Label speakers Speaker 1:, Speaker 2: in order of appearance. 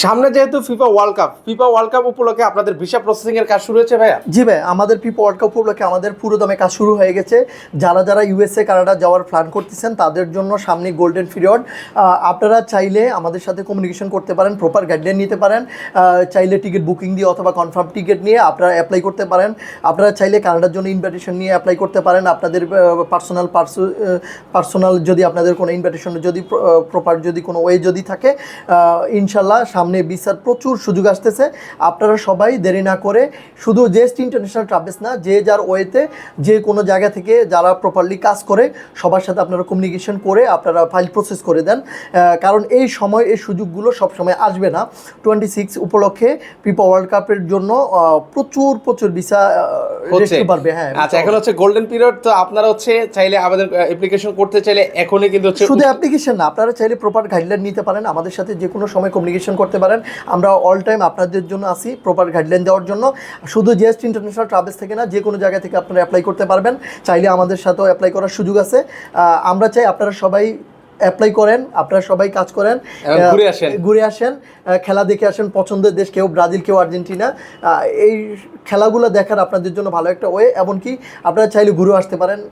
Speaker 1: সামনে যেহেতু FIFA World Cup, FIFA World Cup উপলক্ষে আপনাদের ভিসা প্রসেসিং এর কাজ শুরু হয়েছে ভাইয়া?
Speaker 2: জি ভাই, আমাদের পিপো ওয়ার্ল্ড কাপ উপলক্ষে আমাদের পুরো দমে কাজ শুরু হয়ে গেছে। যারা যারা ইউএসএ কানাডা যাওয়ার প্ল্যান করতেছেন, তাদের জন্য সামনে গোল্ডেন পিরিয়ড আপনারা চাইলে আমাদের সাথে কমিউনিকেশন করতে পারেন প্রপার গাইডলাইন নিতে পারেন। চাইলে টিকিট বুকিং দিয়ে অথবা কনফার্ম টিকিট নিয়ে আপনারা অ্যাপ্লাই করতে পারেন। আপনারা চাইলে কানাডার জন্য ইনভিটেশন নিয়ে অ্যাপ্লাই করতে পারেন। আপনাদের পার্সোনাল পার্সোনাল যদি আপনাদের কোনো ইনভিটেশন যদি প্রপার যদি কোনো ওয়ে যদি থাকে ইনশাল্লাহ সামনে ভিসার প্রচুর সুযোগ আসতেছে। আপনারা সবাই দেরি না করে শুধু জেস্ট ইন্টারন্যাশনাল ট্রাভেলস না যে যার ওয়েতে যে কোনো জায়গা থেকে যারা প্রপারলি কাজ করে সবার সাথে আপনারা কমিউনিকেশন করে আপনারা ফাইল প্রসেস করে দেন। কারণ এই সময় এই সুযোগগুলো সবসময় আসবে না। টোয়েন্টি সিক্স উপলক্ষে পিপা ওয়ার্ল্ড কাপের জন্য প্রচুর প্রচুর ভিসা পারবে হ্যাঁ
Speaker 1: আচ্ছা এখন হচ্ছে গোল্ডেন পিরিয়ড তো আপনারা হচ্ছে চাইলে আবেদন অ্যাপ্লিকেশন করতে চাইলে এখনই কিন্তু হচ্ছে
Speaker 2: শুধু অ্যাপ্লিকেশন না আপনারা চাইলে প্রপার গাইডলাইন নিতে পারেন। আমাদের সাথে যে কোনো সময় কমিউনিকেশন করতে পারেন। আমরা অল টাইম আপনাদের জন্য আসি প্রপার গাইডলাইন দেওয়ার জন্য। শুধু জেস্ট ইন্টারন্যাশনাল ট্রাভেলস থেকে না যে কোনো জায়গা থেকে আপনারা অ্যাপ্লাই করতে পারবেন। চাইলে আমাদের সাথেও অ্যাপ্লাই করার সুযোগ আছে। আমরা চাই আপনারা সবাই অ্যাপ্লাই করেন আপনারা সবাই কাজ করেন।
Speaker 1: ঘুরে আসেন।
Speaker 2: ঘুরে আসেন খেলা দেখে আসেন পছন্দের দেশ কেউ ব্রাজিল কেউ আর্জেন্টিনা। এই খেলাগুলো দেখার আপনাদের জন্য ভালো একটা ওয়ে এমনকি আপনারা চাইলে ঘুরে আসতে পারেন।